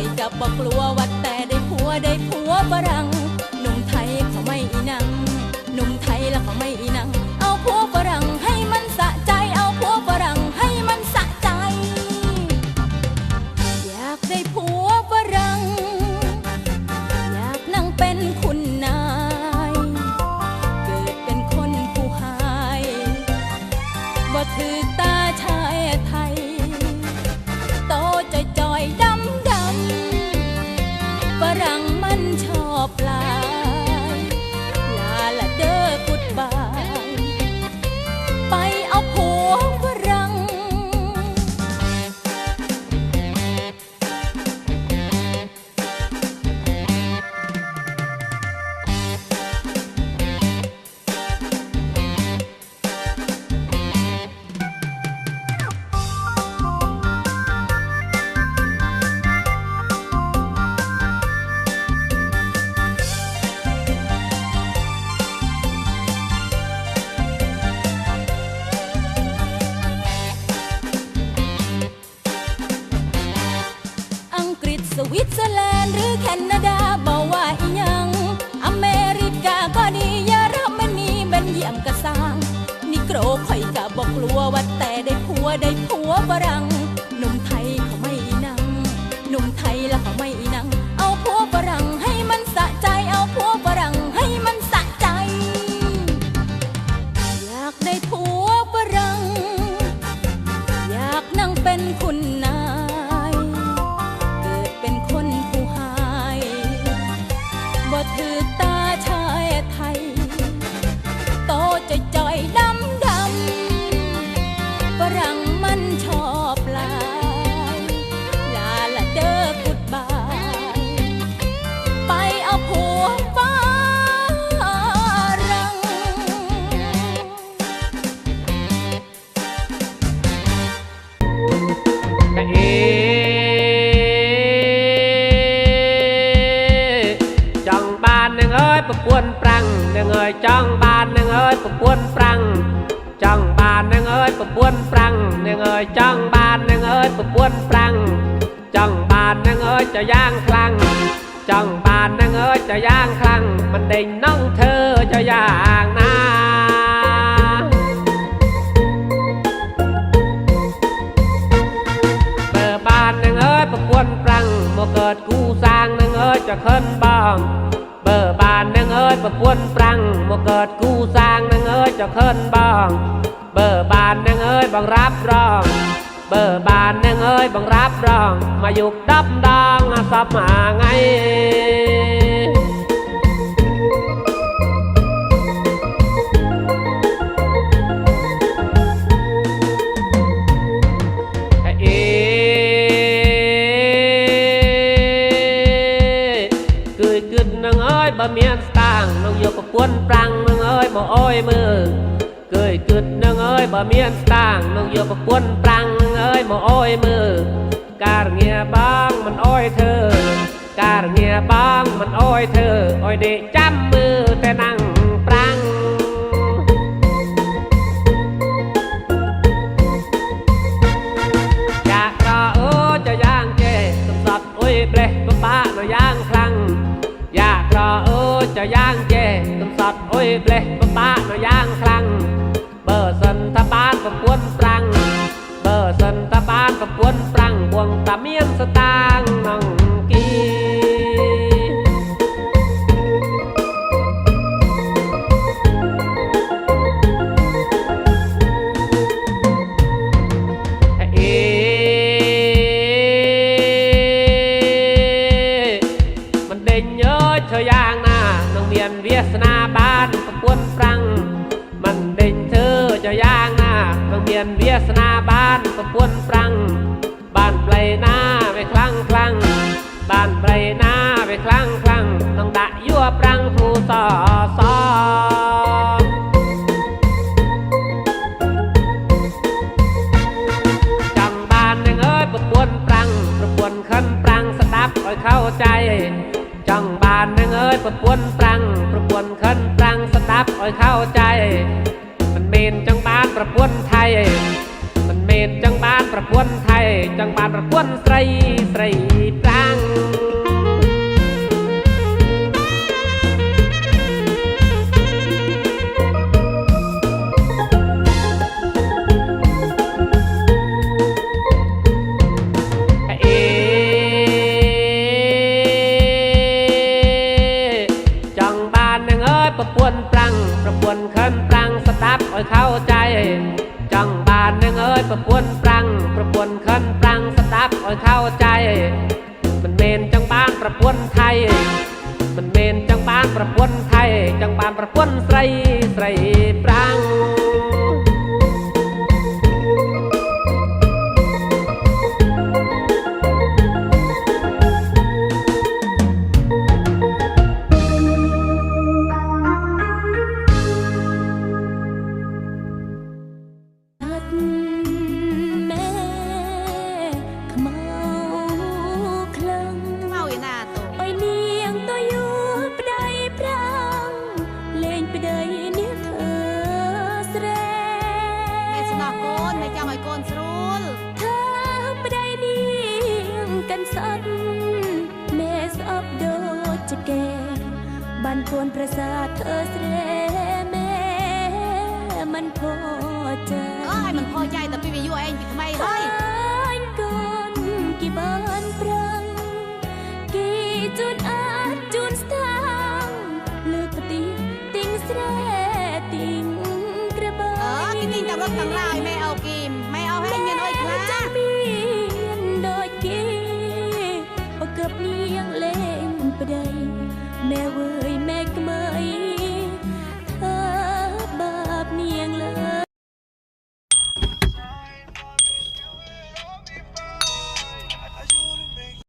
กรข่อยกับบอกกลัววัดแต่ได้ผัวได้ผัวฝรั่ง บอกกลัวว่าแต่ได้ผัวได้ผัวฝรั่ง ประปวนปรังจ้องบานนึ่งเอ้ยประปวนปรังนึ่งเอ้ยจ้องบานนึ่งเอ้ยประปวนปรังจ้องบานนึ่งเอ้ยจะย่างคลังจ้องบานนึ่งเอ้ยจะย่างคลัง มันเด้งน้องเธอจะย่างนาเบอร์บานนึ่งเอ้ยประกวนปรังโมเกิดกูสร้างนึ่งเอ้ยจะขึ้นบ้องานนางเอ้ยประพวนปรังโมเกิดกู้สร้างนางเอ้ยจะขึ้นบ้อง เบอร์บานนางเอ้ยบังรับรอง เบอร์บานนางเอ้ยบังรับรอง มายุกดับดองสับมาไง យមើលកើយគិតនឹងអើយបើមានស្តាងនឹងយកប្រពន្ធប្រាំងអើយមកអើយមើលការងារបងមិនអើយធ្វើការងារបងមិនអើយធ្វើអើយទេចាំមើលតែណាំងប្រាំងចាក់ក៏អូចាយ៉ាងចេះសំសត់អុយប្រេះពិបាកនៅយ៉ាងខ្លាំងយ៉ាក្រអូចាយ៉ាងចេះសំសត់អុយប្រេះពិ ตะบานปวนปรังบวงตะเมียนสตา บ้านไพลหน้าไปคลั่งคลั่งบ้านไพลหน้าไปคลั่งคลั่งน้องดะยั่วปรังผู้สอสอจังบานยังเอ้ยประปวนปรังประปวนขันปรังสดับอ้อยเข้าใจจังบานยังเอ้ยประปวนปรังประปวนขันปรังสดับอ้อยเข้าใจ มันเมนจังบานประปวนไทยมันเมนจังบานประปวนไทย จังบานประปวนไตรไตร ยประปวนปรัง ประปวนเคินปรังสตับอ้อยเข้าใจ จังบานนึงเอ้ยประปวนปรัง ประปวนเคินปรังสตับอ้อยเข้าใจ มันเมนจังบานประปวนไทย มันเมนจังบานประปวนไทย จังบานประปวนไทย តែចង់ឲ្យកូនស្រួលថាប្តីនាងកាន់សត់មេស្អប់ដូចជាគេបានគួនប្រសាធ្វើស្រែ